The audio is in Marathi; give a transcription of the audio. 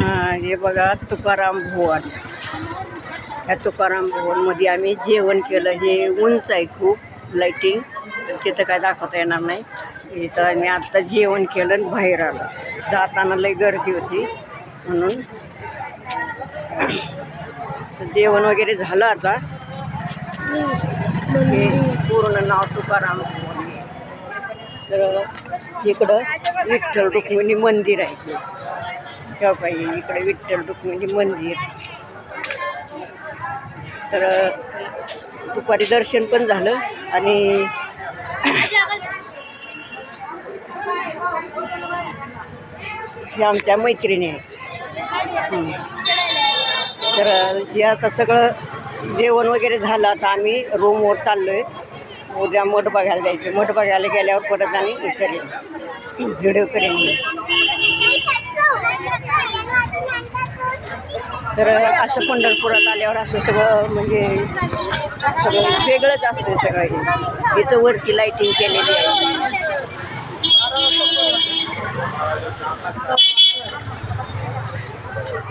हां हे बघा तुकाराम भुवन. ह्या तुकाराम भुवनमध्ये आम्ही जेवण केलं. हे उंच आहे खूप लाईटिंग तिथं काय दाखवता येणार नाही. इथं आम्ही आत्ता जेवण केलं आणि बाहेर आलं. जाताना लई गर्दी होती म्हणून. जेवण वगैरे झालं आता. हे पूर्ण नाव तुकाराम भुवन तर इकडं विठ्ठल रुक्मिणी मंदिर आहे. तेव्हा पाहिजे इकडे विठ्ठल रुक्मिणी मंदिर. तर दुपारी दर्शन पण झालं आणि हे आमच्या मैत्रिणी आहेत. तर हे आता सगळं जेवण वगैरे झालं. आता आम्ही रूमवर चाललो आहे उद्या मठ बघायला जायचं. मठ बघायला गेल्यावर परत आणि हे करेन. व्हिडिओ करेन मी. तर असं पंढरपुरात आल्यावर असं सगळं म्हणजे सगळं वेगळंच असतं सगळं हे. इथं वरती लाईटिंग केलेली आहे.